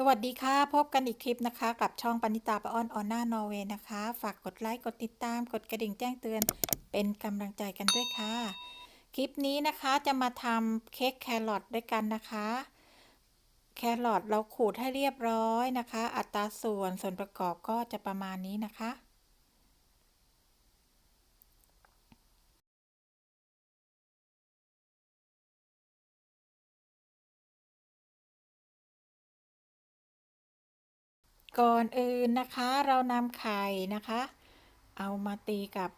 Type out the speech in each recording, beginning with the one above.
สวัสดีค่ะ พบกันอีกคลิปนะคะ กับช่องปณิตาปะอ้อนออนหน้านอร์เวย์นะคะ ฝากกดไลค์ กดติดตาม กดกระดิ่งแจ้งเตือน เป็นกำลังใจกันด้วยค่ะ คลิปนี้นะคะจะมาทำเค้กแครอทด้วยกันนะคะ แครอทเราขูดให้เรียบร้อยนะคะ อัตราส่วนส่วนประกอบก็จะประมาณนี้นะคะ ก่อนอื่นนะคะเรานำไข่นะคะ เอามาตีกับ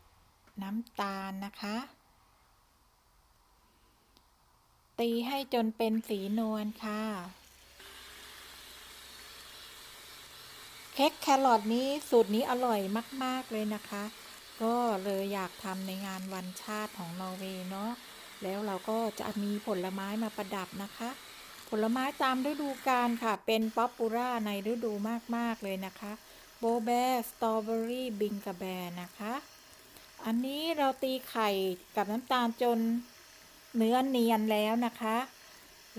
น้ำตาลนะคะ ตีให้จนเป็นสีนวลค่ะ เค้กแครอทนี้สูตรนี้อร่อยมาก ๆ เลยนะคะ ก็เลยอยากทำในงานวันชาติของนอร์เวย์เนาะแล้วเราก็จะมีผลไม้มาประดับนะคะ ผลไม้ตามฤดูกาลค่ะ เป็นป๊อปปูล่าในฤดูมาก ๆ เลยนะคะ โบแบร์สตรอเบอรี่ บิงกะแบร์นะคะ อันนี้เราตีไข่กับน้ำตาลจนเนื้อเนียนแล้วนะคะ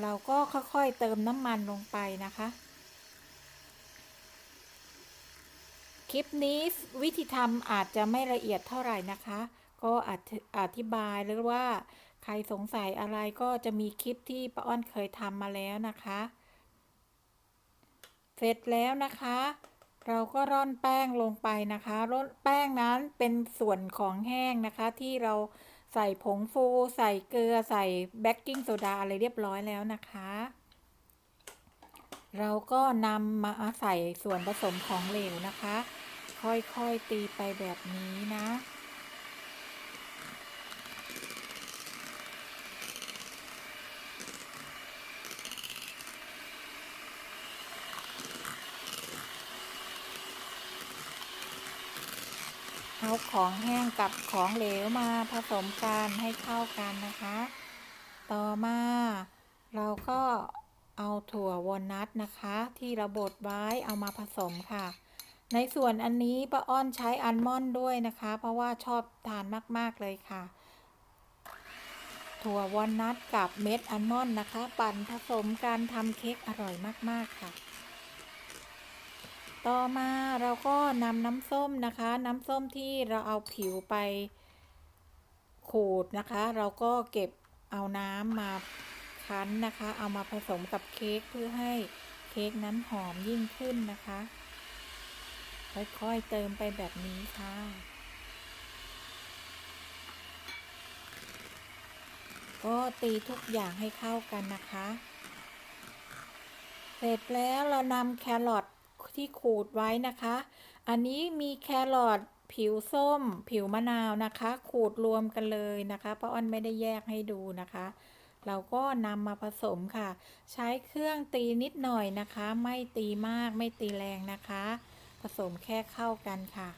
เราก็ค่อย ๆ เติมน้ำมันลงไปนะคะ คลิปนี้วิธีทำอาจจะไม่ละเอียดเท่าไหร่นะคะ ก็อธิบายหรือว่า ใครสงสัยอะไรก็จะมีคลิปที่ป้าอ้อนเคยทำมาแล้วนะคะ เสร็จแล้วนะคะ เราก็ร่อนแป้งลงไปนะคะร่อนแป้งนั้นเป็นส่วนของแห้งนะคะ ที่เราใส่ผงฟู ใส่เกลือใส่เบกกิ้งโซดาอะไรเรียบร้อยแล้วนะคะ เราก็นำมาใส่ส่วนผสมของเหลวนะคะ ค่อยๆตีไปแบบนี้นะ เอาของแห้งกับของเหลวมาผสมกันให้เข้ากันนะคะ ต่อมา เราก็เอาถั่ววอลนัทนะคะ ที่เราบดไว้เอามาผสมค่ะ ในส่วนอันนี้ป้าอ้อนใช้อัลมอนด์ด้วยนะคะ เพราะว่าชอบทานมาก ๆ เลยค่ะ ถั่ววอลนัทกับเม็ดอัลมอนด์นะคะ ปั่นผสมกันทำเค้กอร่อยมาก ๆ ค่ะ ต่อมาเราก็นำน้ำส้มนะคะ น้ำส้มที่เราเอาผิวไปขูดนะคะ เราก็เก็บเอาน้ำมาคั้นนะคะ เอามาผสมกับเค้กเพื่อให้เค้กนั้นหอมยิ่งขึ้นนะคะ ค่อยๆเติมไปแบบนี้ค่ะก็ตีทุกอย่างให้เข้ากันนะคะ เสร็จแล้วเรานำแครอท ที่ขูดไว้นะคะ อันนี้มีแครอทผิวส้ม ผิวมะนาวนะคะ ขูดรวมกันเลยนะคะเพราอ้อนไม่ได้แยกให้ดูนะคะ เราก็นำมาผสมค่ะ ใช้เครื่องตีนิดหน่อยนะคะ ไม่ตีมากไม่ตีแรงนะคะ ผสมแค่เข้ากันค่ะ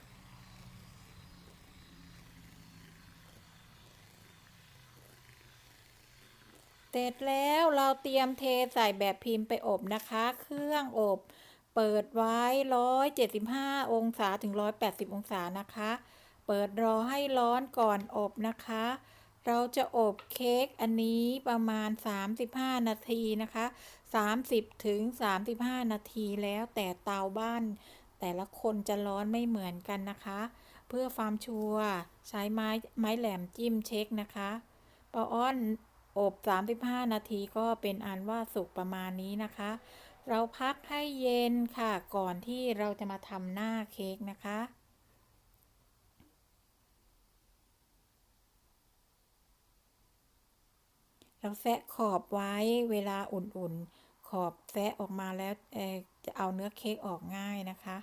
เสร็จแล้วเราเตรียมเทใส่แบบพิมพ์ไปอบนะคะ เครื่องอบ เปิดไว้175องศาถึง180องศานะคะ เปิดรอให้ร้อนก่อนอบนะคะ เราจะอบเค้กอันนี้ประมาณ 35 นาทีนะคะ 30ถึง35 นาทีแล้วแต่เตาบ้าน แต่ละคนจะร้อนไม่เหมือนกันนะคะ เพื่อความชัวร์ใช้ไม้ไม้แหลมจิ้มเช็คนะคะปออ้อนอบ 35 นาทีก็เป็นอันว่าสุกประมาณนี้นะคะ เราพักให้เย็นค่ะก่อนที่เราจะมาทำหน้าเค้กนะคะเราแซะขอบไว้เวลาอุ่นๆ ขอบแซะออกมาแล้วจะเอาเนื้อเค้กออกง่ายนะคะ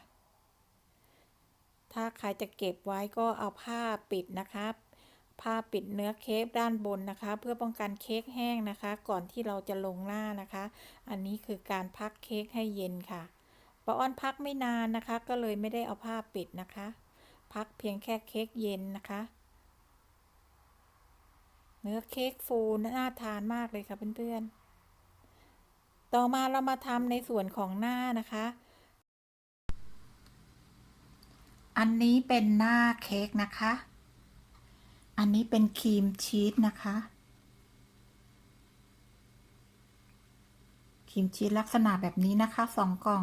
ถ้าใครจะเก็บไว้ก็เอาผ้าปิดนะคะ ผ้าปิดเนื้อเค้กด้านบนนะคะ เพื่อป้องกันเค้กแห้งนะคะ ก่อนที่เราจะลงหน้านะคะ อันนี้คือการพักเค้กให้เย็นค่ะปาอ้อนพักไม่นานนะคะ ก็เลยไม่ได้เอาผ้าปิดนะคะ พักเพียงแค่เค้กเย็นนะคะ เนื้อเค้กฟูน่าทานมากเลยค่ะเพื่อนๆ ต่อมาเรามาทำในส่วนของหน้านะคะอันนี้เป็นหน้าเค้กนะคะ อันนี้เป็นครีมชีสนะคะ ครีมชีสลักษณะแบบนี้นะคะสองกล่อง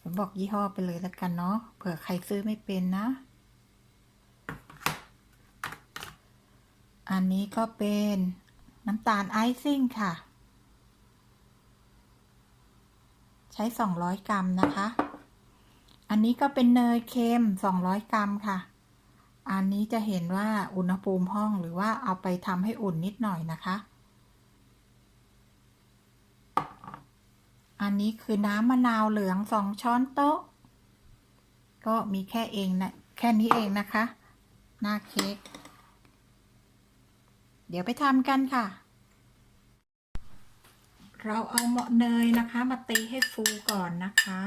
ผมบอกยี่ห้อไปเลยแล้วกันเนาะเผื่อใครซื้อไม่เป็นนะ อันนี้ก็เป็นน้ำตาลไอซิ่งค่ะ ใช้ 200 กรัมนะคะ อันนี้ก็เป็นเนยเค็ม 200 กรัมค่ะ อันนี้จะเห็นว่าอุณหภูมิห้องหรือว่าเอาไปทำให้อุ่นนิดหน่อยนะคะ อันนี้คือน้ำมะนาวเหลือง2ช้อนโต๊ะ ก็มีแค่เองนะแค่นี้เองนะคะ หน้าเค้ก เดี๋ยวไปทำกันค่ะ เราเอาเหมาะเนยนะคะ มาตีให้ฟูก่อนนะคะ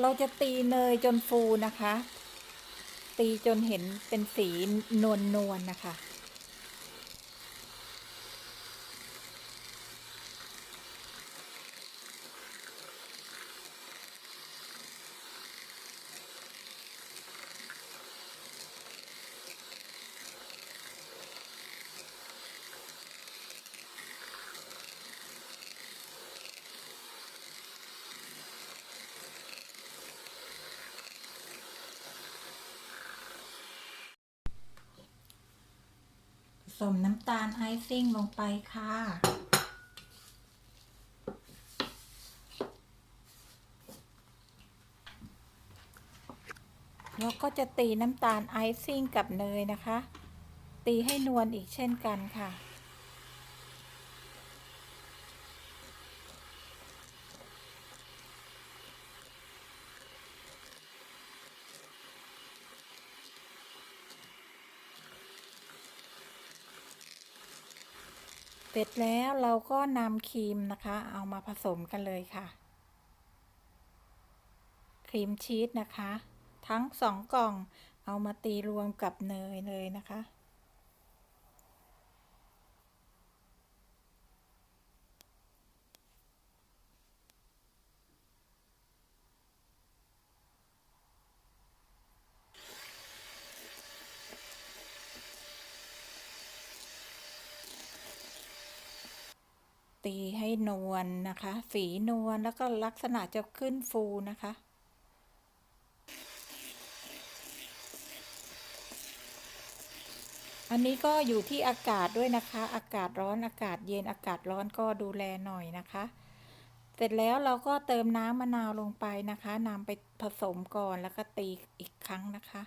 เราจะตีเนยจนฟูนะคะ ตีจนเห็นเป็นสีนวลนวลนะคะ มน้ำตาลไอซิ่งลงไปค่ะ แล้วก็จะตีน้ำตาลไอซิ่งกับเนยนะคะ ตีให้นวลอีกเช่นกันค่ะ เสร็จแล้วเราก็นำครีมนะคะ เอามาผสมกันเลยค่ะ ครีมชีสนะคะ ทั้งสองกล่องเอามาตีรวมกับเนยเลยนะคะ ตีให้ นวลนะคะสีนวลแล้วก็ลักษณะจะขึ้นฟูนะคะ อันนี้ก็อยู่ที่อากาศด้วยนะคะ อากาศร้อนอากาศเย็นอากาศร้อนก็ดูแลหน่อยนะคะ เสร็จแล้วเราก็เติมน้ำมะนาวลงไปนะคะนำไปผสมก่อนแล้วก็ตีอีกครั้งนะคะ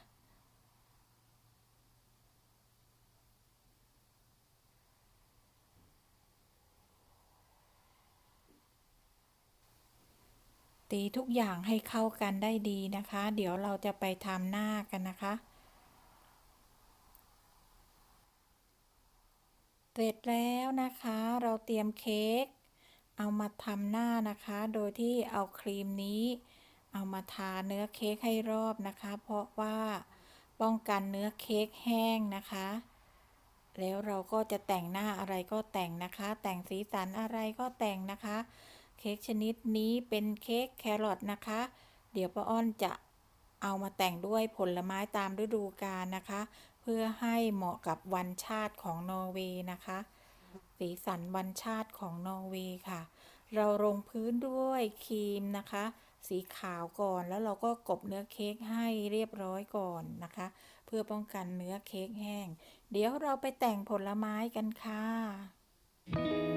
ตีทุกอย่างให้เข้ากันได้ดีนะคะ เดี๋ยวเราจะไปทำหน้ากันนะคะ เสร็จแล้วนะคะเราเตรียมเค้กเอามาทำหน้านะคะ โดยที่เอาครีมนี้ เอามาทาเนื้อเค้กให้รอบนะคะ เพราะว่าป้องกันเนื้อเค้กแห้งนะคะ แล้วเราก็จะแต่งหน้าอะไรก็แต่งนะคะ แต่งสีสันอะไรก็แต่งนะคะ เค้กชนิดนี้เป็นเค้กแครอทนะคะ เดี๋ยวป้าอ้อนจะเอามาแต่งด้วยผลไม้ตามฤดูกาลนะคะ เพื่อให้เหมาะกับวันชาติของนอร์เวย์นะคะ สีสันวันชาติของนอร์เวย์ค่ะ เราลงพื้นด้วยครีมนะคะ สีขาวก่อนแล้วเราก็กบเนื้อเค้กให้เรียบร้อยก่อนนะคะ เพื่อป้องกันเนื้อเค้กแห้ง เดี๋ยวเราไปแต่งผลไม้กันค่ะ